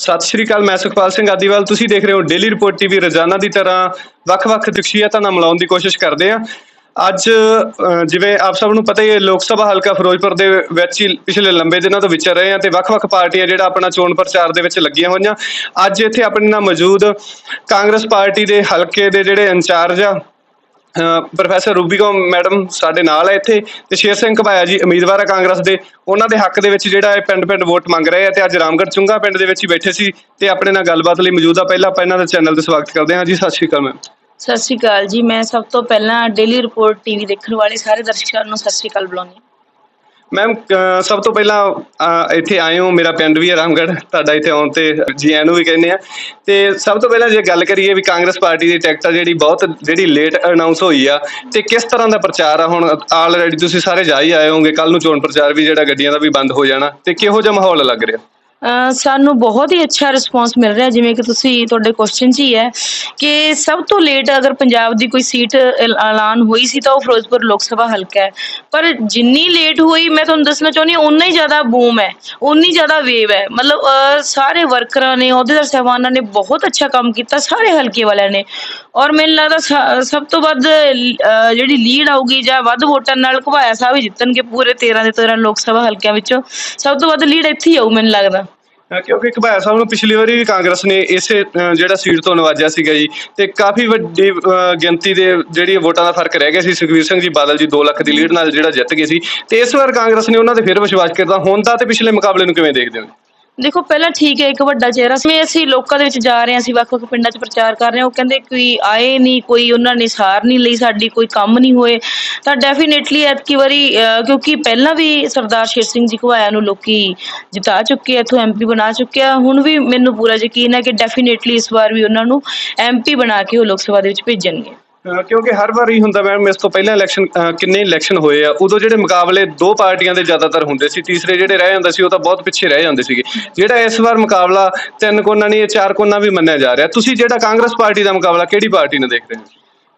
ਸਤਿ ਸ਼੍ਰੀ ਅਕਾਲ, ਮੈਂ ਸੁਖਪਾਲ ਸਿੰਘ ਆਦੀਵਾਲ। ਤੁਸੀਂ ਦੇਖ ਰਹੇ ਹੋ ਡੇਲੀ ਰਿਪੋਰਟ ਟੀਵੀ ਰੋਜ਼ਾਨਾ ਦੀ ਤਰ੍ਹਾਂ ਵੱਖ-ਵੱਖ ਸ਼ਖਸੀਅਤਾਂ ਨਾਲ ਮਿਲਾਉਣ ਦੀ ਕੋਸ਼ਿਸ਼ ਕਰਦੇ ਹਾਂ। ਅੱਜ ਜਿਵੇਂ ਆਪ ਸਭ ਨੂੰ ਪਤਾ ਹੀ ਹੈ, ਲੋਕ ਸਭਾ ਹਲਕਾ ਫਿਰੋਜ਼ਪੁਰ ਦੇ ਵਿੱਚ ਹੀ ਪਿਛਲੇ ਲੰਬੇ ਦਿਨਾਂ ਤੋਂ ਵਿਚਰ ਰਹੇ ਹਾਂ ਤੇ ਵੱਖ-ਵੱਖ ਪਾਰਟੀਆਂ ਜਿਹੜਾ ਆਪਣਾ ਚੋਣ ਪ੍ਰਚਾਰ ਦੇ ਵਿੱਚ ਲੱਗੀਆਂ ਹੋਈਆਂ। ਅੱਜ ਇੱਥੇ ਆਪਣੇ ਨਾਲ ਮੌਜੂਦ ਕਾਂਗਰਸ ਪਾਰਟੀ ਦੇ ਹਲਕੇ ਦੇ ਜਿਹੜੇ ਇੰਚਾਰਜ ਆ ਪ੍ਰੋਫੈਸਰ ਰੂਬੀਕੋ ਮੈਡਮ ਸਾਡੇ ਨਾਲ ਹੈ ਇੱਥੇ ਤੇ ਸ਼ੇਰ ਸਿੰਘ ਘਬਾਇਆ ਜੀ ਉਮੀਦਵਾਰ ਆ ਕਾਂਗਰਸ ਦੇ, ਉਹਨਾਂ ਦੇ ਹੱਕ ਦੇ ਵਿੱਚ ਜਿਹੜਾ ਇਹ ਪਿੰਡ-ਪਿੰਡ ਵੋਟ ਮੰਗ ਰਹੇ ਆ ਤੇ ਅੱਜ ਰਾਮਗੜ੍ਹ ਚੁੰਗਾ ਪਿੰਡ ਦੇ ਵਿੱਚ ਹੀ ਬੈਠੇ ਸੀ ਤੇ ਆਪਣੇ ਨਾਲ ਗੱਲਬਾਤ ਲਈ ਮੌਜੂਦ ਆ। ਪਹਿਲਾਂ ਆਪਾਂ ਇਹਨਾਂ ਦਾ ਚੈਨਲ ਤੇ ਸਵਾਗਤ ਕਰਦੇ ਹਾਂ। ਜੀ, ਸਤਿ ਸ਼੍ਰੀ ਅਕਾਲ ਮੈਮ। ਸਤਿ ਸ਼੍ਰੀ ਅਕਾਲ ਜੀ। ਮੈਂ ਸਭ ਤੋਂ ਪਹਿਲਾਂ ਡੇਲੀ ਰਿਪੋਰਟ ਟੀਵੀ ਦੇਖਣ ਵਾਲੇ ਸਾਰੇ ਦਰਸ਼ਕਾਂ ਨੂੰ ਸਤਿ ਸ਼੍ਰੀ ਅਕਾਲ ਬੁਲਾਉਂਦੀ ਮੈਮ ਸਭ ਤੋਂ ਪਹਿਲਾਂ, ਅਹ, ਇੱਥੇ ਆਏ ਹੋ, ਮੇਰਾ ਪਿੰਡ ਵੀ ਹੈ ਰਾਮਗੜ੍ਹ, ਤੁਹਾਡਾ ਇੱਥੇ ਆਉਣ ਤੇ ਜੀ ਆਇਆਂ ਨੂੰ ਵੀ ਕਹਿੰਦੇ ਆ। ਤੇ ਸਭ ਤੋਂ ਪਹਿਲਾਂ ਜੇ ਗੱਲ ਕਰੀਏ ਵੀ ਕਾਂਗਰਸ ਪਾਰਟੀ ਦੀ ਟਿਕਟ ਆ, ਜਿਹੜੀ ਬਹੁਤ, ਜਿਹੜੀ ਲੇਟ ਅਨਾਉਂਸ ਹੋਈ ਆ, ਤੇ ਕਿਸ ਤਰ੍ਹਾਂ ਦਾ ਪ੍ਰਚਾਰ ਆ ਹੁਣ? ਆਲਰੇਡੀ ਤੁਸੀਂ ਸਾਰੇ ਜਾ ਹੀ ਆਏ ਹੋਵੋਗੇ ਕੱਲ ਨੂੰ ਚੋਣ ਪ੍ਰਚਾਰ ਵੀ ਜਿਹੜਾ ਗੱਡੀਆਂ ਦਾ ਵੀ ਬੰਦ ਹੋ ਜਾਣਾ, ਤੇ ਕਿਹੋ ਜਿਹਾ ਮਾਹੌਲ ਲੱਗ ਰਿਹਾ? ਅਹ, ਸਾਨੂੰ ਬਹੁਤ ਹੀ ਅੱਛਾ ਰਿਸਪੌਂਸ ਮਿਲ ਰਿਹਾ, ਜਿਵੇਂ ਕਿ ਤੁਸੀਂ, ਤੁਹਾਡੇ ਕੁਐਸਚਨ 'ਚ ਹੀ ਹੈ ਕਿ ਸਭ ਤੋਂ ਲੇਟ ਅਗਰ ਪੰਜਾਬ ਦੀ ਕੋਈ ਸੀਟ ਐਲ- ਐਲਾਨ ਹੋਈ ਸੀ ਤਾਂ ਉਹ ਫਿਰੋਜ਼ਪੁਰ ਲੋਕ ਸਭਾ ਹਲਕਾ ਹੈ। ਪਰ ਜਿੰਨੀ ਲੇਟ ਹੋਈ, ਮੈਂ ਤੁਹਾਨੂੰ ਦੱਸਣਾ ਚਾਹੁੰਦੀ ਹਾਂ ਉਨਾ ਹੀ ਜ਼ਿਆਦਾ ਬੂਮ ਹੈ ਉਨੀ ਜ਼ਿਆਦਾ ਵੇਵ ਹੈ। ਮਤਲਬ ਸਾਰੇ ਵਰਕਰਾਂ ਨੇ ਅਹੁਦੇਦਾਰ ਸਾਹਿਬਾਨਾਂ ਨੇ ਬਹੁਤ ਅੱਛਾ ਕੰਮ ਕੀਤਾ, ਸਾਰੇ ਹਲਕੇ ਵਾਲਿਆਂ ਨੇ। ਔਰ ਮੈਨੂੰ ਲੱਗਦਾ ਸ- ਸਭ ਤੋਂ ਵੱਧ ਜਿਹੜੀ ਲੀਡ ਆਊਗੀ ਜਾਂ ਵੱਧ ਵੋਟਾਂ ਨਾਲ ਘਵਾਇਆ ਸਾਹਿਬ ਹੀ ਜਿੱਤਣਗੇ ਪੂਰੇ 13 ਦੇ 13 ਲੋਕ ਸਭਾ ਹਲਕਿਆਂ ਵਿੱਚੋਂ, ਸਭ ਤੋਂ ਵੱਧ ਲੀਡ ਇੱਥੇ ਹੀ ਆਊ, ਮੈਨੂੰ ਲੱਗਦਾ। ਕਿਉਂਕਿ ਘਬਾਇਆ ਸਾਹਿਬ ਨੂੰ ਪਿਛਲੀ ਵਾਰੀ ਵੀ ਕਾਂਗਰਸ ਨੇ ਇਸੇ ਅਹ, ਜਿਹੜਾ ਸੀਟ ਤੋਂ ਨਵਾਜਿਆ ਸੀਗਾ ਜੀ ਤੇ ਕਾਫੀ ਵੱਡੀ ਅਹ, ਗਿਣਤੀ ਦੇ ਜਿਹੜੀ ਵੋਟਾਂ ਦਾ ਫ਼ਰਕ ਰਹਿ ਗਿਆ ਸੀ ਸੁਖਵੀਰ ਸਿੰਘ ਜੀ ਬਾਦਲ ਜੀ 2 ਲੱਖ ਦੀ ਲੀਡ ਨਾਲ ਜਿਹੜਾ ਜਿੱਤ ਗਏ ਸੀ ਤੇ ਇਸ ਵਾਰ ਕਾਂਗਰਸ ਨੇ ਉਹਨਾਂ ਤੇ ਫਿਰ ਵਿਸ਼ਵਾਸ ਕਰਦਾ ਹੁਣ ਤਾਂ ਤੇ ਪਿਛਲੇ ਮੁਕਾਬਲੇ ਨੂੰ ਕਿਵੇਂ ਦੇਖਦੇ ਹੋ? ਦੇਖੋ ਪਹਿਲਾਂ ਠੀਕ ਹੈ ਇੱਕ ਵੱਡਾ ਚਿਹਰਾ ਸੀ। ਅਸੀਂ ਲੋਕਾਂ ਦੇ ਵਿੱਚ ਜਾ ਰਹੇ ਹਾਂ ਅਸੀਂ ਵੱਖ-ਵੱਖ ਪਿੰਡਾਂ 'ਚ ਪ੍ਰਚਾਰ ਕਰ ਰਹੇ ਹਾਂ ਉਹ ਕਹਿੰਦੇ ਕੋਈ ਆਏ ਨਹੀਂ ਕੋਈ ਉਹਨਾਂ ਨੇ ਸਾਰ ਨਹੀਂ ਲਈ ਸਾਡੀ ਕੋਈ ਕੰਮ ਨਹੀਂ ਹੋਏ। ਤਾਂ ਡੈਫੀਨੇਟਲੀ ਐਤਕੀ ਵਾਰੀ ਅਹ, ਕਿਉਂਕਿ ਪਹਿਲਾਂ ਵੀ ਸਰਦਾਰ ਸ਼ੇਰ ਸਿੰਘ ਜੀ ਘਵਾਇਆ ਨੂੰ ਲੋਕੀ ਜਿਤਾ ਚੁੱਕੇ ਆ ਇੱਥੋਂ ਐਮਪੀ ਬਣਾ ਚੁੱਕਿਆ। ਹੁਣ ਵੀ ਮੈਨੂੰ ਪੂਰਾ ਯਕੀਨ ਹੈ ਕਿ ਡੈਫੀਨੇਟਲੀ ਇਸ ਵਾਰ ਵੀ ਉਹਨਾਂ ਨੂੰ ਐਮਪੀ ਬਣਾ ਕੇ ਉਹ ਲੋਕ ਸਭਾ ਦੇ ਵਿੱਚ ਭੇਜਣਗੇ। ਕਿਉਂਕਿ ਹਰ ਵਾਰੀ ਹੁੰਦਾ ਮੈਮ ਇਸ ਤੋਂ ਪਹਿਲਾਂ ਇਲੈਕਸ਼ਨ ਕਿੰਨੇ ਇਲੈਕਸ਼ਨ ਹੋਏ ਆ, ਉਦੋਂ ਜਿਹੜੇ ਮੁਕਾਬਲੇ ਦੋ ਪਾਰਟੀਆਂ ਦੇ ਜ਼ਿਆਦਾਤਰ ਹੁੰਦੇ ਸੀ, ਤੀਸਰੇ ਜਿਹੜੇ ਰਹਿ ਜਾਂਦੇ ਸੀ ਉਹ ਤਾਂ ਬਹੁਤ ਪਿੱਛੇ ਰਹਿ ਜਾਂਦੇ ਸੀਗੇ। ਜਿਹੜਾ ਇਸ ਵਾਰ ਮੁਕਾਬਲਾ ਤਿੰਨ ਕੋਨਾ ਨਹੀਂ ਚਾਰ ਕੋਨਾ ਵੀ ਮੰਨਿਆ ਜਾ ਰਿਹਾ। ਤੁਸੀਂ ਜਿਹੜਾ ਕਾਂਗਰਸ ਪਾਰਟੀ ਦਾ ਮੁਕਾਬਲਾ, ਕਿਹੜੀ ਪਾਰਟੀ ਨਾਲ ਰਹੇ ਹੋ?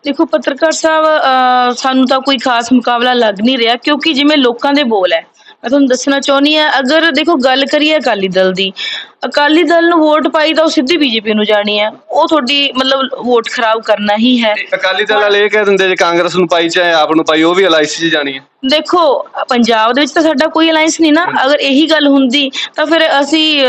ਦੇਖੋ, ਪੱਤਰਕਾਰ ਸਾਹਿਬ ਸਾਨੂੰ ਤਾਂ ਕੋਈ ਖਾਸ ਮੁਕਾਬਲਾ ਲੱਗ ਨਹੀਂ ਰਿਹਾ, ਕਿਉਂਕਿ ਜਿਵੇਂ ਲੋਕਾਂ ਦੇ ਬੋਲ ਹੈ, ਮੈਂ ਤੁਹਾਨੂੰ ਦੱਸਣਾ ਚਾਹੁੰਦੀ ਆ ਅਗਰ ਦੇਖੋ, ਗੱਲ ਕਰੀਏ ਅਕਾਲੀ ਦਲ ਦੀ ਅਕਾਲੀ ਦਲ ਨੂੰ ਵੋਟ ਪਾਈ ਤਾਂ ਉਹ ਸਿੱਧੀ ਬੀਜੇਪੀ ਨੂੰ ਜਾਣੀ ਹੈ। ਉਹ ਤੁਹਾਡੀ ਮਤਲਬ ਵੋਟ ਖਰਾਬ ਕਰਨਾ ਹੀ ਹੈ। ਅਕਾਲੀ ਦਲ ਵਾਲੇ ਇਹ ਕਹਿ ਦਿੰਦੇ ਜੇ ਕਾਂਗਰਸ ਨੂੰ ਪਾਈ ਚਾਹੇ ਆਪ ਨੂੰ ਪਾਈ ਉਹ ਵੀ ਐਲਆਈਸੀ 'ਚ ਜਾਣੀ ਹੈ। ਦੇਖੋ ਪੰਜਾਬ ਦੇ ਵਿੱਚ ਤਾਂ ਸਾਡਾ ਕੋਈ ਅਲਾਈਅੰਸ ਨਹੀਂ ਨਾ। ਅਗਰ ਇਹੀ ਗੱਲ ਹੁੰਦੀ ਤਾਂ ਫਿਰ ਅਸੀਂ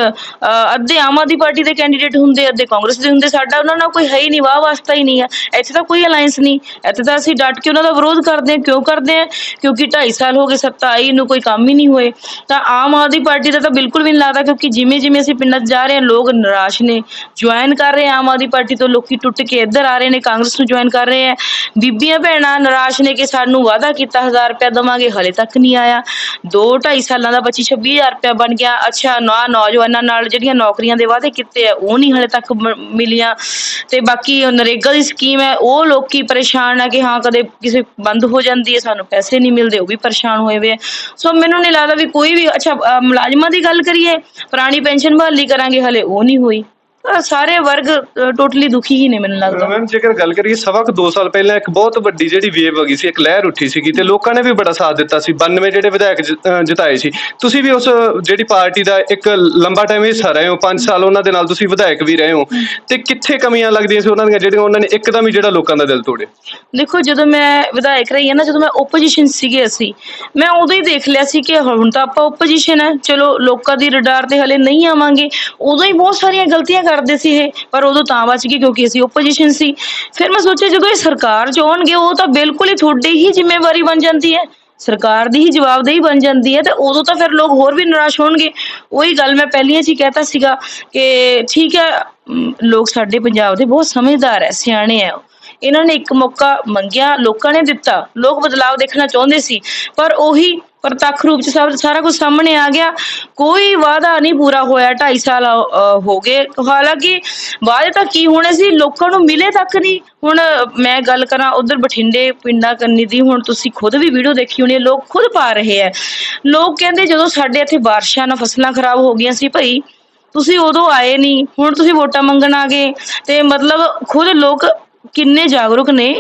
ਅੱਧੇ ਆਮ ਆਦਮੀ ਪਾਰਟੀ ਦੇ ਕੈਂਡੀਡੇਟ ਹੁੰਦੇ ਅੱਧੇ ਕਾਂਗਰਸ ਦੇ ਹੁੰਦੇ। ਸਾਡਾ ਉਹਨਾਂ ਨਾਲ ਕੋਈ ਹੈ ਹੀ ਨਹੀਂ ਵਾਹ ਵਾਸਤਾ ਹੀ ਨਹੀਂ ਹੈ। ਇੱਥੇ ਤਾਂ ਕੋਈ ਅਲਾਈਅੰਸ ਨਹੀਂ। ਇੱਥੇ ਤਾਂ ਅਸੀਂ ਡਟ ਕੇ ਉਹਨਾਂ ਦਾ ਵਿਰੋਧ ਕਰਦੇ ਹਾਂ। ਕਿਉਂ ਕਰਦੇ ਹਾਂ? ਕਿਉਂਕਿ 2.5 ਸਾਲ ਹੋ ਗਏ ਸੱਤਾ ਆਈ ਨੂੰ ਕੋਈ ਕੰਮ ਹੀ ਨਹੀਂ ਹੋਏ। ਤਾਂ ਆਮ ਆਦਮੀ ਪਾਰਟੀ ਦਾ ਤਾਂ ਬਿਲਕੁਲ ਵੀ ਨਹੀਂ ਲੱਗਦਾ ਕਿਉਂਕਿ ਜਿਵੇਂ ਜਿਵੇਂ ਅਸੀਂ ਪਿੰਡਾਂ 'ਚ ਜਾ ਰਹੇ ਹਾਂ ਲੋਕ ਨਿਰਾਸ਼ ਨੇ। ਜੁਆਇਨ ਕਰ ਰਹੇ ਆ ਆਮ ਆਦਮੀ ਪਾਰਟੀ ਤੋਂ, ਲੋਕੀ ਟੁੱਟ ਕੇ ਇੱਧਰ ਆ ਰਹੇ ਨੇ, ਕਾਂਗਰਸ ਨੂੰ ਜੁਆਇਨ ਕਰ ਰਹੇ ਆ। ਬੀਬੀਆਂ ਭੈਣਾਂ ਨਿਰਾਸ਼ ਨੇ ਕਿ ਸਾਨੂੰ ਵਾਅਦਾ ਕੀਤਾ 1000 ਰੁਪਇਆ ਦਵਾਂਗੇ, ਹਲੇ ਤੱਕ ਨਹੀਂ ਆਇਆ। 2 2.5 ਸਾਲਾਂ ਦਾ 25 26000 ਰੁਪਇਆ ਬਣ ਗਿਆ। ਅੱਛਾ, ਨਾ ਨੌਜਵਾਨਾਂ ਨਾਲ ਜਿਹੜੀਆਂ ਨੌਕਰੀਆਂ ਦੇ ਵਾਅਦੇ ਕੀਤੇ ਆ, ਉਹ ਨਹੀਂ ਹਲੇ ਤੱਕ ਮਿਲੀਆਂ। ਤੇ ਬਾਕੀ ਨਰੇਗਾ ਦੀ ਸਕੀਮ ਹੈ, ਉਹ ਲੋਕੀ ਪਰੇਸ਼ਾਨ ਆ ਕਿ ਹਾਂ, ਕਦੇ ਕਿਸੇ ਬੰਦ ਹੋ ਜਾਂਦੀ ਹੈ, ਸਾਨੂੰ ਪੈਸੇ ਨਹੀਂ ਮਿਲਦੇ, ਉਹ ਵੀ ਪਰੇਸ਼ਾਨ ਹੋਏ ਵੇ ਆ। ਸੋ ਮੈਨੂੰ ਨਹੀਂ ਲੱਗਦਾ ਵੀ ਕੋਈ ਵੀ, ਅੱਛਾ ਮੁਲਾਜ਼ਮਾਂ ਦੀ ਗੱਲ ਕਰੀਏ, ਪੁਰਾਣੀ ਪੈਨਸ਼ਨ ਬਹਾਲੀ ਕਰਾਂਗੇ ਹਲੇ ਉਹ ਨਹੀਂ ਹੋਈ। ਸਾਰੇ ਵਰਗ ਟੋਟਲੀ ਦੁਖੀ ਹੀ ਨੇ ਮੈਨੂੰ ਲੱਗਦਾ। ਮੈਮ ਜੇਕਰ ਗੱਲ ਕਰੀਏ ਸਵਾ ਕੁ 2 ਸਾਲ ਪਹਿਲਾਂ ਇੱਕ ਬਹੁਤ ਵੱਡੀ ਜਿਹੜੀ ਵੇਵ ਆ ਗਈ ਸੀ ਇੱਕ ਲਹਿਰ ਉੱਠੀ ਸੀਗੀ ਤੇ ਲੋਕਾਂ ਨੇ ਵੀ ਬੜਾ ਸਾਥ ਦਿੱਤਾ ਸੀ। 92 ਜਿਹੜੇ ਵਿਧਾਇਕ ਜਿ- ਅਹ ਜਿਤਾਏ ਸੀ। ਤੁਸੀਂ ਵੀ ਉਸ ਜਿਹੜੀ ਪਾਰਟੀ ਦਾ ਇੱਕ ਲੰਬਾ ਟਾਈਮ ਹਿੱਸਾ ਰਹੇ ਹੋ 5 ਸਾਲ ਉਹਨਾਂ ਦੇ ਨਾਲ ਤੁਸੀਂ ਵਿਧਾਇਕ ਵੀ ਰਹੇ ਹੋ ਤੇ ਕਿੱਥੇ ਕਮੀਆਂ ਲੱਗਦੀਆਂ ਸੀ ਉਹਨਾਂ ਦੀਆਂ ਜਿਹੜੀਆਂ ਉਹਨਾਂ ਨੇ ਇੱਕਦਮ ਹੀ ਜਿਹੜਾ ਲੋਕਾਂ ਦਾ ਦਿਲ ਤੋੜਿਆ? ਦੇਖੋ ਜਦੋਂ ਮੈਂ ਵਿਧਾਇਕ ਰਹੀ ਹਾਂ ਨਾ ਜਦੋਂ ਮੈਂ ਓਪੋਜੀਸ਼ਨ ਸੀਗੇ ਅਸੀਂ ਮੈਂ ਉਦੋਂ ਹੀ ਦੇਖ ਲਿਆ ਸੀ ਕਿ ਹੁਣ ਤਾਂ ਆਪਾਂ ਓਪੋਜੀਸ਼ਨ ਹੈ ਚਲੋ ਲੋਕਾਂ ਦੀ ਰਡਾਰ ਤੇ ਹਲੇ ਨਹੀਂ ਆਵਾਂਗੇ ਉਦੋਂ ਹੀ ਬਹੁਤ ਸਾਰੀਆਂ ਗਲਤੀਆਂ ਕਰਦੇ ਸੀ ਇਹ, ਪਰ ਉਦੋਂ ਤਾਂ ਬਚ ਗਏ ਕਿਉਂਕਿ ਅਸੀਂ ਓਪੋਜੀਸ਼ਨ ਸੀ। ਫਿਰ ਮੈਂ ਸੋਚਿਆ ਜਦੋਂ ਇਹ ਸਰਕਾਰ ਚ ਆਉਣਗੇ, ਉਹ ਤਾਂ ਬਿਲਕੁਲ ਹੀ ਤੁਹਾਡੀ ਹੀ ਜ਼ਿੰਮੇਵਾਰੀ ਬਣ ਜਾਂਦੀ ਹੈ। ਸਰਕਾਰ ਦੀ ਹੀ ਜਵਾਬਦੇਹੀ ਬਣ ਜਾਂਦੀ ਹੈ ਤੇ ਉਦੋਂ ਤਾਂ ਫਿਰ ਲੋਕ ਹੋਰ ਵੀ ਨਿਰਾਸ਼ ਹੋਣਗੇ। ਉਹੀ ਗੱਲ ਮੈਂ ਪਹਿਲੀਆਂ 'ਚ ਹੀ ਕਹਿਤਾ ਸੀਗਾ ਕਿ ਠੀਕ ਹੈ ਲੋਕ ਸਾਡੇ ਪੰਜਾਬ ਦੇ ਬਹੁਤ ਸਮਝਦਾਰ ਹੈ, ਸਿਆਣੇ ਹੈ। ਇਹਨਾਂ ਨੇ ਇੱਕ ਮੌਕਾ ਮੰਗਿਆ, ਲੋਕਾਂ ਨੇ ਦਿੱਤਾ। ਲੋਕ ਬਦਲਾਅ ਦੇਖਣਾ ਚਾਹੁੰਦੇ ਸੀ, ਪਰ ਉਹੀ ਪ੍ਰਤੱਖ ਰੂਪ ਚ ਸਭ ਸਾਰਾ ਕੁਝ ਸਾਹਮਣੇ ਆ ਗਿਆ। ਕੋਈ ਵਾਅਦਾ ਨਹੀਂ ਪੂਰਾ ਹੋਇਆ 2.5 ਸਾਲ ਹੋ ਗਏ। ਹਾਲਾਂਕਿ ਵਾਅਦੇ ਤਾਂ ਕੀ ਹੋਣੇ ਸੀ, ਲੋਕਾਂ ਨੂੰ ਮਿਲੇ ਤੱਕ ਨਹੀਂ। ਹੁਣ ਮੈਂ ਗੱਲ ਕਰਾਂ ਉਧਰ ਬਠਿੰਡੇ ਪਿੰਡਾਂ ਕੰਨੀ ਦੀ, ਹੁਣ ਤੁਸੀਂ ਖੁਦ ਵੀ ਵੀਡੀਓ ਦੇਖੀ ਹੋਣੀ ਹੈ, ਲੋਕ ਖੁਦ ਪਾ ਰਹੇ ਹੈ। ਲੋਕ ਕਹਿੰਦੇ ਜਦੋਂ ਸਾਡੇ ਇੱਥੇ ਬਾਰਿਸ਼ਾਂ ਨਾਲ ਫਸਲਾਂ ਖਰਾਬ ਹੋ ਗਈਆਂ ਸੀ ਭਾਈ, ਤੁਸੀਂ ਉਦੋਂ ਆਏ ਨਹੀਂ, ਹੁਣ ਤੁਸੀਂ ਵੋਟਾਂ ਮੰਗਣ ਆ ਗਏ। ਤੇ ਮਤਲਬ ਖੁਦ ਲੋਕ ਕਿੰਨੇ ਜਾਗਰੂਕ ਨੇ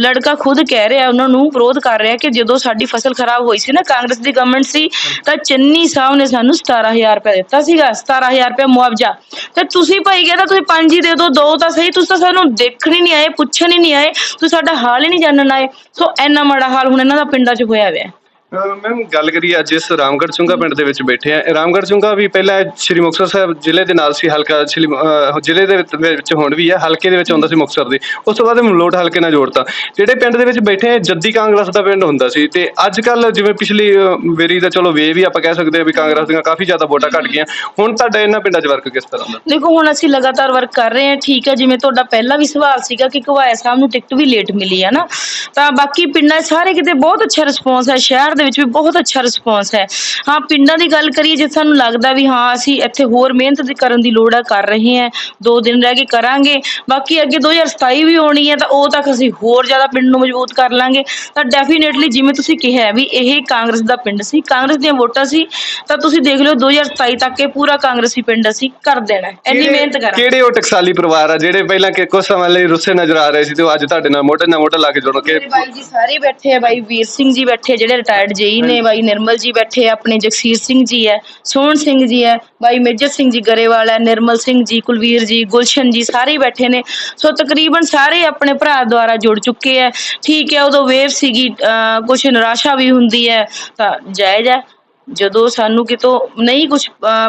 ਲੜਕਾ ਖੁਦ ਕਹਿ ਰਿਹਾ, ਉਹਨਾਂ ਨੂੰ ਵਿਰੋਧ ਕਰ ਰਿਹਾ ਕਿ ਜਦੋਂ ਸਾਡੀ ਫਸਲ ਖਰਾਬ ਹੋਈ ਸੀ ਨਾ, ਕਾਂਗਰਸ ਦੀ ਗਵਰਨਮੈਂਟ ਸੀ, ਤਾਂ ਚੰਨੀ ਸਾਹਿਬ ਨੇ ਸਾਨੂੰ 17000 ਰੁਪਏ ਦਿੱਤਾ ਸੀਗਾ 17000 ਰੁਪਏ ਮੁਆਵਜ਼ਾ। ਤੇ ਤੁਸੀਂ ਭਾਈ ਕਹਿੰਦਾ, ਤੁਸੀਂ ਪੰਜ ਹੀ ਦੇ ਦਿਓ, ਦੋ ਤਾਂ ਸਹੀ, ਤੁਸੀਂ ਤਾਂ ਸਾਨੂੰ ਦੇਖਣ ਹੀ ਨਹੀਂ ਆਏ, ਪੁੱਛਣ ਹੀ ਨਹੀਂ ਆਏ, ਤੁਸੀਂ ਸਾਡਾ ਹਾਲ ਹੀ ਨਹੀਂ ਜਾਣਨ ਆਏ। ਸੋ ਇੰਨਾ ਮਾੜਾ ਹਾਲ ਹੁਣ ਇਹਨਾਂ ਦਾ ਪਿੰਡਾਂ 'ਚ ਹੋਇਆ ਹੋਇਆ। ਮੈਮ ਗੱਲ ਕਰੀਏ ਅੱਜ ਇਸ ਰਾਮਗੜ੍ਹ ਚੁੰਗਾ ਪਿੰਡ ਦੇ ਵਿੱਚ ਬੈਠੇ ਆ ਰਾਮਗੜ੍ਹ ਚੁੰਗਾ ਵੀ ਪਹਿਲਾਂ ਸ਼੍ਰੀ ਮੁਕਤਸਰ ਸਾਹਿਬ ਜ਼ਿਲ੍ਹੇ ਦੇ ਨਾਲ ਸੀ ਹਲਕਾ ਸ਼੍ਰੀ ਅਹ, ਜ਼ਿਲ੍ਹੇ ਦੇ ਵਿੱਚ- ਵਿੱਚ ਹੁਣ ਵੀ ਹੈ ਹਲਕੇ ਦੇ ਵਿੱਚ ਆਉਂਦਾ ਸੀ ਮੁਕਤਸਰ ਦੇ। ਉਸ ਤੋਂ ਬਾਅਦ ਮਲੋਟ ਹਲਕੇ ਨਾਲ ਜੋੜਤਾ। ਜਿਹੜੇ ਪਿੰਡ ਦੇ ਵਿੱਚ ਬੈਠੇ ਆ ਜੱਦੀ ਕਾਂਗਰਸ ਦਾ ਪਿੰਡ ਹੁੰਦਾ ਸੀ ਤੇ ਅੱਜ ਕੱਲ ਜਿਵੇਂ ਪਿਛਲੀ ਅਹ, ਵੇਰੀ ਦਾ ਚਲੋ ਵੇ ਵੀ ਆਪਾਂ ਕਹਿ ਸਕਦੇ ਆ ਵੀ ਕਾਂਗਰਸ ਦੀਆਂ ਕਾਫੀ ਜ਼ਿਆਦਾ ਵੋਟਾਂ ਘਟ ਗਈਆਂ। ਹੁਣ ਤੁਹਾਡਾ ਇਹਨਾਂ ਪਿੰਡਾਂ 'ਚ ਵਰਕ ਕਿਸ ਤਰ੍ਹਾਂ ਦਾ? ਦੇਖੋ ਹੁਣ ਅਸੀਂ ਲਗਾਤਾਰ ਵਰਕ ਕਰ ਰਹੇ ਹਾਂ ਠੀਕ ਹੈ। ਜਿਵੇਂ ਤੁਹਾਡਾ ਪਹਿਲਾਂ ਵੀ ਸਵਾਲ ਸੀਗਾ ਕਿ ਘਵਾਇਆ ਸਾਹਿਬ ਨੂੰ ਟਿਕਟ ਵੀ ਲੇਟ ਮਿਲੀ ਹੈ ਨਾ। ਤਾਂ ਬਾਕੀ ਪਿੰਡਾਂ 'ਚ ਸਾਰੇ ਕਿਤੇ ਬਹੁਤ ਅੱਛਾ ਰਿਸਪੌਂਸ ਹੈ। ਸ਼ਹਿਰ ਦੇ ਵਿੱਚ ਵੀ ਬਹੁਤ ਅੱਛਾ ਰਿਸਪੌਂਸ ਹੈ। ਹਾਂ ਪਿੰਡਾਂ ਦੀ ਗੱਲ ਕਰੀਏ ਜੇ ਸਾਨੂੰ ਲੱਗਦਾ ਵੀ ਹਾਂ ਅਸੀਂ ਇੱਥੇ ਹੋਰ ਮਿਹਨਤ ਕਰਨ ਦੀ ਲੋੜ ਆ ਕਰ ਰਹੇ ਹਾਂ ਦੋ ਦਿਨ ਰਹਿ ਕੇ ਕਰਾਂਗੇ ਬਾਕੀ ਅੱਗੇ 2027 ਵੀ ਆਉਣੀ ਹੈ ਤਾਂ ਉਹ ਤੱਕ ਅਸੀਂ ਹੋਰ ਜ਼ਿਆਦਾ ਪਿੰਡ ਨੂੰ ਮਜ਼ਬੂਤ ਕਰ ਲਾਂਗੇ। ਤਾਂ ਡੈਫੀਨੇਟਲੀ ਜਿਵੇਂ ਤੁਸੀਂ ਕਿਹਾ ਵੀ ਇਹ ਕਾਂਗਰਸ ਦਾ ਪਿੰਡ ਸੀ ਕਾਂਗਰਸ ਦੀਆਂ ਵੋਟਾਂ ਸੀ ਤਾਂ ਤੁਸੀਂ ਦੇਖ ਲਿਓ 2027 ਤੱਕ ਇਹ ਪੂਰਾ ਕਾਂਗਰਸੀ ਪਿੰਡ ਅਸੀਂ ਕਰ ਦੇਣਾ ਹੈ। ਇੰਨੀ ਮਿਹਨਤ ਕਰਾਂਗੇ। ਕਿਹੜੇ ਉਹ ਟਕਸਾਲੀ ਪਰਿਵਾਰ ਆ ਜਿਹੜੇ ਪਹਿਲਾਂ ਕਿ ਕੁਝ ਸਮਾਂ ਲਈ ਰੁੱਸੇ ਨਜ਼ਰ ਆ ਰਹੇ ਸੀ ਤੇ ਅੱਜ ਤੁਹਾਡੇ ਨਾਲ ਮੋਢੇ ਨਾਲ ਮੋਢਾ ਲਾ ਕੇ ਜੁੜ ਕੇ ਬਾਈ ਜੀ ਸਾਰੇ ਬੈਠੇ ਆ ਬਾਈ ਵੀਰ ਸਿੰਘ ਜੀ ਬੈਠੇ ਜਿਹੜੇ ਰਿਟਾਇਰਡ ਜੇਈ ਨੇ ਬਾਈ ਨਿਰਮਲ ਜੀ ਬੈਠੇ ਆ, ਆਪਣੇ ਜਗਸੀਰ ਸਿੰਘ ਜੀ ਹੈ ਸੋਹਣ ਸਿੰਘ ਜੀ ਹੈ ਬਾਈ ਮੇਜਰ ਸਿੰਘ ਜੀ ਗਰੇਵਾਲ ਹੈ ਨਿਰਮਲ ਸਿੰਘ ਜੀ ਕੁਲਵੀਰ ਜੀ ਗੁਲਸ਼ਨ ਜੀ ਸਾਰੇ ਬੈਠੇ ਨੇ। ਸੋ ਤਕਰੀਬਨ ਸਾਰੇ ਆਪਣੇ ਭਰਾ ਦੁਆਰਾ ਜੁੜ ਚੁੱਕੇ ਹੈ। ਠੀਕ ਹੈ ਉਦੋਂ ਵੇਵ ਸੀਗੀ ਕੁਝ ਨਿਰਾਸ਼ਾ ਵੀ ਹੁੰਦੀ ਹੈ ਤਾਂ ਜਾਇਜ਼ ਹੈ। ਜਦੋਂ ਸਾਨੂੰ ਕਿਤੋਂ ਨਹੀਂ ਕੁਝ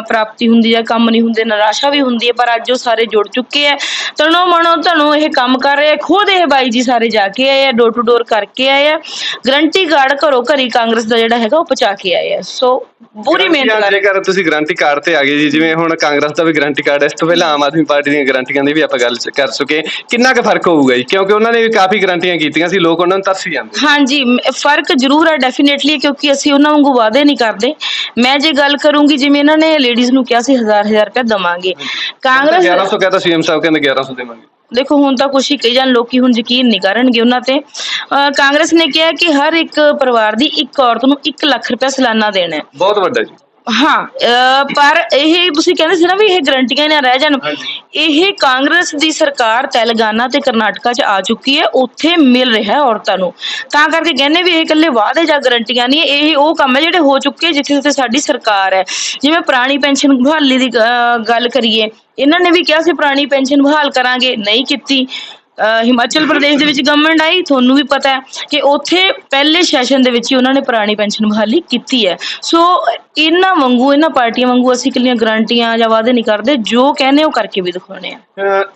ਪ੍ਰਾਪਤੀ ਹੁੰਦੀ ਹੈ ਕੰਮ ਨਹੀਂ ਹੁੰਦੇ ਨਿਰਾਸ਼ਾ ਵੀ ਹੁੰਦੀ ਹੈ ਪਰ ਅੱਜ ਉਹ ਸਾਰੇ ਜੁੜ ਚੁੱਕੇ ਹੈ। ਤਣੋ ਮਣੋ ਤੁਹਾਨੂੰ ਇਹ ਕੰਮ ਕਰ ਰਹੇ ਆ ਖੁਦ ਇਹ ਬਾਈ ਜੀ ਸਾਰੇ ਜਾ ਕੇ ਆਏ ਆ ਡੋਰ ਟੂ ਡੋਰ ਕਰਕੇ ਆਏ ਆ। ਗਰੰਟੀ ਕਾਰਡ ਘਰੋਂ ਘਰੀ ਕਾਂਗਰਸ ਦਾ ਜਿਹੜਾ ਹੈਗਾ ਉਹ ਪਹੁੰਚਾ ਕੇ ਆਏ ਆ। ਸੋ ਪੂਰੀ ਮਿਹਨਤ ਕਰ ਜੇਕਰ ਤੁਸੀਂ ਗਾਰੰਟੀ ਕਾਰਡ ਤੇ ਆ ਗਏ ਜੀ ਜਿਵੇਂ ਹੁਣ ਕਾਂਗਰਸ ਦਾ ਵੀ ਗਾਰੰਟੀ ਕਾਰਡ ਇਸ ਤੋਂ ਪਹਿਲਾਂ ਆਮ ਆਦਮੀ ਪਾਰਟੀ ਦੀਆਂ ਗਾਰੰਟੀਆਂ ਦੀ ਵੀ ਆਪਾਂ ਗੱਲ ਕਰ ਚੁੱਕੇ ਕਿੰਨਾ ਕੁ ਫ਼ਰਕ ਹੋਊਗਾ ਜੀ? ਕਿਉਂਕਿ ਉਹਨਾਂ ਨੇ ਵੀ ਕਾਫੀ ਗਾਰੰਟੀਆਂ ਕੀਤੀਆਂ ਸੀ ਲੋਕ ਉਹਨਾਂ ਨੂੰ ਤਰਸ ਜਾਂਦੇ ਹਾਂਜੀ ਫ਼ਰਕ ਜ਼ਰੂਰ ਹੈ ਡੈਫੀਨੇਟਲੀ ਕਿਉਂਕਿ ਅਸੀਂ ਉਹਨਾਂ ਵਾਂਗੂ ਵਾਅਦੇ ਨਹੀਂ ਕਰਦੇ। ਮੈਂ ਜੇ ਗੱਲ ਕਰੂੰਗੀ ਜਿਵੇਂ ਇਹਨਾਂ ਨੇ ਲੇਡੀਜ਼ ਨੂੰ ਕਿਹਾ ਸੀ ਹਜ਼ਾਰ ਹਜ਼ਾਰ ਰੁਪਏ ਦਵਾਂਗੇ। ਕਾਂਗਰਸ 1100 ਕਹਤਾ ਸੀਐਮ ਸਾਹਿਬ ਕਹਿੰਦੇ 1100 ਦੇਵਾਂਗੇ। ਦੇਖੋ ਹੁਣ ਤਾਂ ਕੁਛ ਹੀ ਕਹੀ ਜਾਣ ਲੋਕੀ ਹੁਣ ਯਕੀਨ ਨਹੀਂ ਕਰਨਗੇ ਉਹਨਾਂ ਤੇ। ਕਾਂਗਰਸ ਨੇ ਕਿਹਾ ਕਿ ਹਰ ਇੱਕ ਪਰਿਵਾਰ ਦੀ ਇੱਕ ਔਰਤ ਨੂੰ 1 ਲੱਖ ਰੁਪਏ ਸਾਲਾਨਾ ਦੇਣਾ ਹੈ। ਬਹੁਤ ਵੱਡਾ ਜੀ। ਹਾਂ ਅਹ ਪਰ ਇਹ ਤੁਸੀਂ ਕਹਿੰਦੇ ਸੀ ਨਾ ਵੀ ਇਹ ਗਰੰਟੀਆਂ ਨਾ ਰਹਿ ਜਾਣ। ਇਹ ਕਾਂਗਰਸ ਦੀ ਸਰਕਾਰ ਤੇਲੰਗਾਨਾ ਤੇ ਕਰਨਾਟਕਾ 'ਚ ਆ ਚੁੱਕੀ ਹੈ ਉੱਥੇ ਮਿਲ ਰਿਹਾ ਹੈ ਔਰਤਾਂ ਨੂੰ। ਤਾਂ ਕਰਕੇ ਕਹਿੰਦੇ ਵੀ ਇਹ ਇਕੱਲੇ ਵਾਅਦੇ ਜਾਂ ਗਰੰਟੀਆਂ ਨਹੀਂ ਇਹ ਉਹ ਕੰਮ ਹੈ ਜਿਹੜੇ ਹੋ ਚੁੱਕੇ ਜਿੱਥੇ ਜਿੱਥੇ ਸਾਡੀ ਸਰਕਾਰ ਹੈ। ਜਿਵੇਂ ਪੁਰਾਣੀ ਪੈਨਸ਼ਨ ਬਹਾਲੀ ਦੀ ਅਹ, ਗੱਲ ਕਰੀਏ ਇਹਨਾਂ ਨੇ ਵੀ ਕਿਹਾ ਸੀ ਪੁਰਾਣੀ ਪੈਨਸ਼ਨ ਬਹਾਲ ਕਰਾਂਗੇ ਨਹੀਂ ਕੀਤੀ। ਹਿਮਾਚਲ ਪ੍ਰਦੇਸ਼ ਦੇ ਵਿੱਚ ਗਵਰਨਮੈਂਟ ਆਈ ਤੁਹਾਨੂੰ ਵੀ ਪਤਾ ਹੈ ਕਿ ਉੱਥੇ ਪਹਿਲੇ ਸੈਸ਼ਨ ਦੇ ਵਿੱਚ ਹੀ ਉਹਨਾਂ ਨੇ ਪੁਰਾਣੀ ਪੈਨਸ਼ਨ ਬਹਾਲੀ ਕੀਤੀ ਹੈ। ਸੋ ਇਹਨਾਂ ਵਾਂਗੂ ਇਹਨਾਂ ਪਾਰਟੀਆਂ ਵਾਂਗੂ ਅਸੀਂ ਇਕੱਲੀਆਂ ਗਰੰਟੀਆਂ ਜਾਂ ਵਾਅਦੇ ਨਹੀਂ ਕਰਦੇ ਜੋ ਕਹਿੰਦੇ ਉਹ ਕਰਕੇ ਵੀ ਦਿਖਾਉਣੇ ਆ।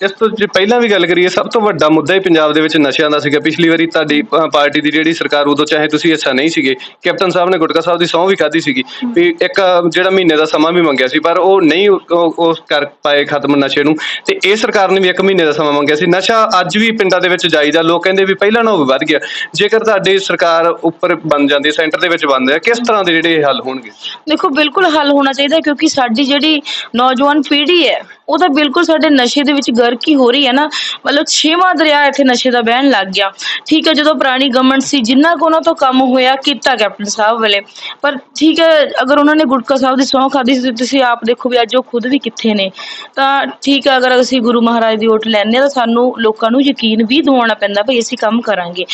ਇਸ ਤੋਂ ਜੇ ਪਹਿਲਾਂ ਵੀ ਗੱਲ ਕਰੀਏ ਸਭ ਤੋਂ ਵੱਡਾ ਮੁੱਦਾ ਹੀ ਪੰਜਾਬ ਦੇ ਵਿੱਚ ਨਸ਼ਿਆਂ ਦਾ ਸੀਗਾ। ਪਿਛਲੀ ਵਾਰੀ ਤੁਹਾਡੀ ਪਾਰਟੀ ਦੀ ਜਿਹੜੀ ਸਰਕਾਰ ਉਦੋਂ ਚਾਹੇ ਤੁਸੀਂ ਹਿੱਸਾ ਨਹੀਂ ਸੀਗੇ ਕੈਪਟਨ ਸਾਹਿਬ ਨੇ ਗੁਟਕਾ ਸਾਹਿਬ ਦੀ ਸਹੁੰ ਵੀ ਖਾਧੀ ਸੀਗੀ। ਵੀ ਇੱਕ ਜਿਹੜਾ ਮਹੀਨੇ ਦਾ ਸਮਾਂ ਵੀ ਮੰਗਿਆ ਸੀ ਪਰ ਉਹ ਨਹੀਂ ਉਹ ਕਰ ਪਾਏ ਖਤਮ ਨਸ਼ੇ ਨੂੰ। ਤੇ ਇਹ ਸਰਕਾਰ ਨੇ ਵੀ ਇੱਕ ਮਹੀਨੇ ਦਾ ਸਮਾਂ ਮੰਗਿਆ ਸੀ। ਨਸ਼ਾ ਅੱਜ ਵੀ ਪਿੰਡਾਂ ਦੇ ਵਿੱਚ ਜਾਈਦਾ, ਲੋਕ ਕਹਿੰਦੇ ਵੀ ਪਹਿਲਾਂ ਨਾਲੋਂ ਵੀ ਵੱਧ ਗਿਆ। ਜੇਕਰ ਤੁਹਾਡੀ ਸਰਕਾਰ ਉੱਪਰ ਬਣ ਜਾਂਦੀ, ਸੈਂਟਰ ਦੇ ਵਿੱਚ ਬਣਦੇ ਆ ਕਿਸ ਤਰ੍ਹਾਂ ਦੇ ਜਿਹੜੇ ਹੱਲ ਹੋਣਗੇ? ਦੇਖੋ, ਬਿਲਕੁਲ ਹੱਲ ਹੋਣਾ ਚਾਹੀਦਾ ਹੈ ਕਿਉਂਕਿ ਸਾਡੀ ਜਿਹੜੀ ਨੌਜਵਾਨ ਪੀੜ੍ਹੀ ਹੈ ਉਹ ਤਾਂ ਬਿਲਕੁਲ ਸਾਡੇ ਨਸ਼ੇ ਦੇ ਵਿੱਚ ਗਰਕ ਹੀ ਹੋ ਰਹੀ ਹੈ ਨਾ। ਮਤਲਬ ਛੇਵਾਂ ਦਰਿਆ ਇੱਥੇ ਨਸ਼ੇ ਦਾ ਬਹਿਣ ਲੱਗ ਗਿਆ। ਠੀਕ ਹੈ, ਜਦੋਂ ਪੁਰਾਣੀ ਗਵਰਨਮੈਂਟ ਸੀ, ਜਿੰਨਾ ਕੋ ਉਹਨਾਂ ਤੋਂ ਕੰਮ ਹੋਇਆ, ਕੀਤਾ ਕੈਪਟਨ ਸਾਹਿਬ ਵੇਲੇ। ਪਰ ਠੀਕ ਹੈ, ਅਗਰ ਉਹਨਾਂ ਨੇ ਗੁਟਕਾ ਸਾਹਿਬ ਦੀ ਸਹੁੰ ਖਾਦੀ ਸੀ, ਤੁਸੀਂ ਆਪ ਦੇਖੋ ਵੀ ਅੱਜ ਉਹ ਖੁਦ ਵੀ ਕਿੱਥੇ ਨੇ। ਤਾਂ ਠੀਕ ਹੈ, ਅਗਰ ਅਸੀਂ ਗੁਰੂ ਮਹਾਰਾਜ ਦੀ ਓਟ ਲੈਂਦੇ ਹਾਂ, ਤਾਂ ਸਾਨੂੰ ਲੋਕਾਂ ਨੂੰ ਯਕੀਨ ਵੀ ਦਿਵਾਉਣਾ ਪੈਂਦਾ ਭਈ ਅਸੀਂ ਕੰਮ ਕਰਾਂਗੇ।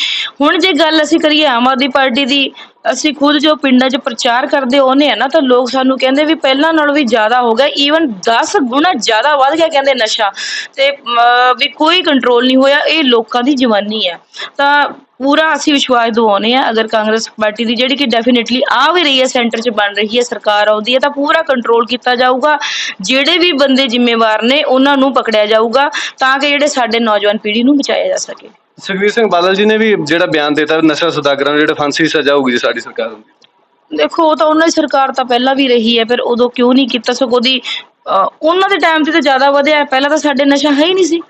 ਹੁਣ ਜੇ ਗੱਲ ਅਸੀਂ ਕਰੀਏ ਆਮ ਆਦਮੀ ਪਾਰਟੀ ਦੀ ਅਸੀਂ ਖੁਦ ਜੋ ਪਿੰਡਾਂ 'ਚ ਪ੍ਰਚਾਰ ਕਰਦੇ ਉਹਨੇ ਆ ਨਾ, ਤਾਂ ਲੋਕ ਸਾਨੂੰ ਕਹਿੰਦੇ ਵੀ ਪਹਿਲਾਂ ਨਾਲੋਂ ਵੀ ਜ਼ਿਆਦਾ ਹੋ ਗਿਆ ਈਵਨ 10 ਗੁਣਾ ਜ਼ਿਆਦਾ ਵੱਧ ਗਿਆ ਕਹਿੰਦੇ ਨਸ਼ਾ। ਤੇ ਵੀ ਕੋਈ ਕੰਟਰੋਲ ਨਹੀਂ ਹੋਇਆ, ਇਹ ਲੋਕਾਂ ਦੀ ਜਵਾਨੀ ਹੈ। ਤਾਂ ਪੂਰਾ ਅਸੀਂ ਵਿਸ਼ਵਾਸ ਦਿਵਾਉਂਦੇ ਆ ਅਗਰ ਕਾਂਗਰਸ ਪਾਰਟੀ ਦੀ ਜਿਹੜੀ ਕਿ ਡੈਫੀਨਿਟਲੀ ਆ ਵੀ ਰਹੀ ਹੈ ਸੈਂਟਰ 'ਚ ਬਣ ਰਹੀ ਹੈ, ਸਰਕਾਰ ਆਉਂਦੀ ਹੈ, ਤਾਂ ਪੂਰਾ ਕੰਟਰੋਲ ਕੀਤਾ ਜਾਊਗਾ। ਜਿਹੜੇ ਵੀ ਬੰਦੇ ਜ਼ਿੰਮੇਵਾਰ ਨੇ, ਉਹਨਾਂ ਨੂੰ ਪਕੜਿਆ ਜਾਊਗਾ, ਤਾਂ ਕਿ ਜਿਹੜੇ ਸਾਡੇ ਨੌਜਵਾਨ ਪੀੜ੍ਹੀ ਨੂੰ ਬਚਾਇਆ ਜਾ ਸਕੇ। ਸੁਖਵੀਰ ਸਿੰਘ ਬਾਦਲ ਜੀ ਨੇ ਵੀ ਜਿਹੜਾ ਬਿਆਨ ਦਿੱਤਾ ਨਸ਼ਾ ਸੁਦਾਗਰਾਂ ਨੂੰ ਜਿਹੜਾ ਫਾਂਸੀ ਸਜ਼ਾ ਹੋਊਗੀ ਜੇ ਸਾਡੀ ਸਰਕਾਰ ਹੁੰਦੀ ਦੇਖੋ, ਉਹ ਤਾਂ ਉਹਨਾਂ ਦੀ ਸਰਕਾਰ ਤਾਂ ਪਹਿਲਾਂ ਵੀ ਰਹੀ ਹੈ, ਫਿਰ ਉਦੋਂ ਕਿਉਂ ਨਹੀਂ ਕੀਤਾ ਸਗੋਂ ਦੀ ਉਹਨਾਂ ਦੇ ਟਾਈਮ ਤੇ ਤਾਂ ਜ਼ਿਆਦਾ ਵਧਿਆ ਪਹਿਲਾਂ ਤਾਂ ਸਾਡੇ ਨਸ਼ਾ ਹੈ ਹੀ ਨਹੀਂ ਸੀ।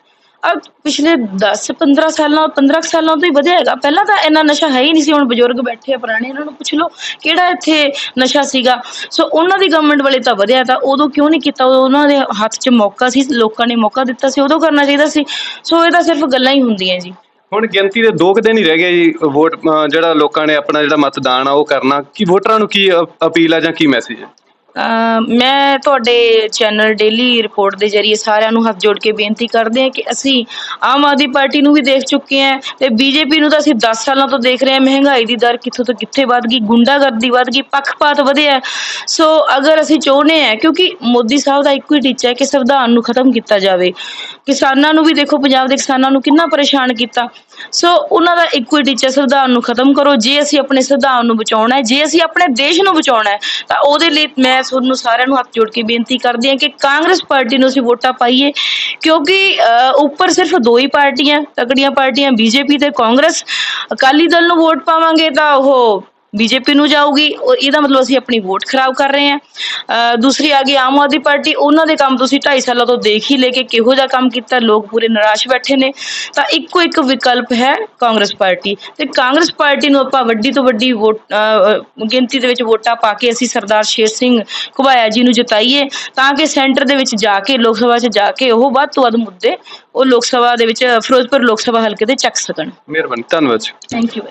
ਆ ਪਿਛਲੇ 10 15 ਸਾਲਾਂ 15 ਸਾਲਾਂ ਤੋਂ ਹੀ ਵਧਿਆ ਹੈਗਾ। ਪਹਿਲਾਂ ਤਾਂ ਇੰਨਾ ਨਸ਼ਾ ਹੈ ਹੀ ਨਹੀਂ ਸੀ, ਹੁਣ ਬਜ਼ੁਰਗ ਬੈਠੇ ਆ ਪੁਰਾਣੇ, ਇਹਨਾਂ ਨੂੰ ਪੁੱਛ ਲਓ, ਕਿਹੜਾ ਇੱਥੇ ਨਸ਼ਾ ਸੀਗਾ? ਸੋ ਉਹਨਾਂ ਦੀ ਗਵਰਨਮੈਂਟ ਵਾਲੇ ਤਾਂ ਵਧਿਆ, ਤਾਂ ਉਦੋਂ ਕਿਉਂ ਨਹੀਂ ਕੀਤਾ? ਉਹਨਾਂ ਦੇ ਹੱਥ 'ਚ ਮੌਕਾ ਸੀ, ਲੋਕਾਂ ਨੇ ਮੌਕਾ ਦਿੱਤਾ ਸੀ, ਉਦੋਂ ਕਰਨਾ ਚਾਹੀਦਾ ਸੀ। ਸੋ ਇਹ ਤਾਂ ਸਿਰਫ ਗੱਲਾਂ ਹੀ ਹੁੰਦੀਆਂ ਜੀ। ਹੁਣ ਗਿਣਤੀ ਦੇ ਦੋ ਦਿਨ ਹੀ ਰਹਿ ਗਏ ਜੀ, ਵੋਟ, ਅਹ, ਜਿਹੜਾ ਲੋਕਾਂ ਨੇ ਆਪਣਾ ਜਿਹੜਾ ਮਤਦਾਨ ਆ, ਉਹ ਕਰਨਾ। ਕੀ ਵੋਟਰਾਂ ਨੂੰ ਕੀ ਅ- ਅਪੀਲ ਆ ਜਾਂ ਕੀ ਮੈਸੇਜ ਹੈ ਅਮ ਮੈਂ ਤੁਹਾਡੇ ਚੈਨਲ ਡੇਲੀ ਰਿਪੋਰਟ ਦੇ ਜ਼ਰੀਏ ਸਾਰਿਆਂ ਨੂੰ ਹੱਥ ਜੋੜ ਕੇ ਬੇਨਤੀ ਕਰਦੇ ਹਾਂ ਕਿ ਅਸੀਂ ਆਮ ਆਦਮੀ ਪਾਰਟੀ ਨੂੰ ਵੀ ਦੇਖ ਚੁੱਕੇ ਹਾਂ ਤੇ ਬੀਜੇਪੀ ਨੂੰ ਤਾਂ ਅਸੀਂ 10 ਸਾਲਾਂ ਤੋਂ ਦੇਖ ਰਹੇ ਹਾਂ, ਮਹਿੰਗਾਈ ਦੀ ਦਰ ਕਿੱਥੋਂ ਤੋਂ ਕਿੱਥੇ ਵੱਧ ਗਈ, ਗੁੰਡਾਗਰਦੀ ਵੱਧ ਗਈ, ਪੱਖਪਾਤ ਵਧਿਆ। ਸੋ ਅਗਰ ਅਸੀਂ ਚਾਹੁੰਦੇ ਹਾਂ, ਕਿਉਂਕਿ ਮੋਦੀ ਸਾਹਿਬ ਦਾ ਇੱਕੋ ਹੀ ਟੀਚਾ ਹੈ ਕਿ ਸੰਵਿਧਾਨ ਨੂੰ ਖਤਮ ਕੀਤਾ ਜਾਵੇ। ਕਿਸਾਨਾਂ ਨੂੰ ਵੀ ਦੇਖੋ, ਪੰਜਾਬ ਦੇ ਕਿਸਾਨਾਂ ਨੂੰ ਕਿੰਨਾ ਪਰੇਸ਼ਾਨ ਕੀਤਾ। ਸੋ ਉਹਨਾਂ ਦਾ ਇਕੁਇਟੀ 'ਚ ਸੰਵਿਧਾਨ ਨੂੰ ਖਤਮ ਕਰੋ। ਜੇ ਅਸੀਂ ਆਪਣੇ ਸੰਵਿਧਾਨ ਨੂੰ ਬਚਾਉਣਾ ਹੈ, ਜੇ ਅਸੀਂ ਆਪਣੇ ਦੇਸ਼ ਨੂੰ ਬਚਾਉਣਾ ਹੈ, ਤਾਂ ਉਹਦੇ ਲਈ ਮੈਂ ਤੁਹਾਨੂੰ ਸਾਰਿਆਂ ਨੂੰ ਹੱਥ ਜੋੜ ਕੇ ਬੇਨਤੀ ਕਰਦੀ ਹਾਂ ਕਿ ਕਾਂਗਰਸ ਪਾਰਟੀ ਨੂੰ ਅਸੀਂ ਵੋਟਾਂ ਪਾਈਏ, ਕਿਉਂਕਿ ਉੱਪਰ ਸਿਰਫ ਦੋ ਹੀ ਪਾਰਟੀਆਂ, ਤਕੜੀਆਂ ਪਾਰਟੀਆਂ, ਬੀਜੇਪੀ ਤੇ ਕਾਂਗਰਸ। ਅਕਾਲੀ ਦਲ ਨੂੰ ਵੋਟ ਪਾਵਾਂਗੇ ਤਾਂ ਉਹ ਬੀਜੇਪੀ ਨੂੰ ਜਾਊਗੀ ਔਰ ਇਹਦਾ ਮਤਲਬ ਅਸੀਂ ਆਪਣੀ ਵੋਟ ਖਰਾਬ ਕਰ ਰਹੇ ਹਾਂ। ਦੂਸਰੀ ਆ ਗਈ ਆਮ ਆਦਮੀ ਪਾਰਟੀ ਉਹਨਾਂ ਦੇ ਕੰਮ ਤੁਸੀਂ 2.5 ਸਾਲਾਂ ਤੋਂ ਦੇਖ ਹੀ ਲੈ ਕੇ ਕਿਹੋ ਜਿਹਾ ਕੰਮ ਕੀਤਾ ਲੋਕ ਪੂਰੇ ਨਿਰਾਸ਼ ਬੈਠੇ ਨੇ। ਤਾਂ ਇੱਕੋ ਇੱਕ ਵਿਕਲਪ ਹੈ ਕਾਂਗਰਸ ਪਾਰਟੀ। ਤੇ ਕਾਂਗਰਸ ਪਾਰਟੀ ਨੂੰ ਆਪਾਂ ਵੱਡੀ ਤੋਂ ਵੱਡੀ ਵੋਟ ਗਿਣਤੀ ਦੇ ਵਿੱਚ ਵੋਟਾਂ ਪਾ ਕੇ ਅਸੀਂ ਸਰਦਾਰ ਸ਼ੇਰ ਸਿੰਘ ਘੁਬਾਇਆ ਜੀ ਨੂੰ ਜਿਤਾਈਏ ਤਾਂ ਕਿ ਸੈਂਟਰ ਦੇ ਵਿੱਚ ਜਾ ਕੇ ਲੋਕ ਸਭਾ 'ਚ ਜਾ ਕੇ ਉਹ ਵੱਧ ਤੋਂ ਵੱਧ ਮੁੱਦੇ ਉਹ ਲੋਕ ਸਭਾ ਦੇ ਵਿੱਚ ਫਿਰੋਜ਼ਪੁਰ ਲੋਕ ਸਭਾ ਹਲਕੇ ਦੇ ਚੱਕ ਸਕਣ। ਮਿਹਰਬਾਨੀ ਧੰਨਵਾਦ ਥੈਂਕ ਯੂ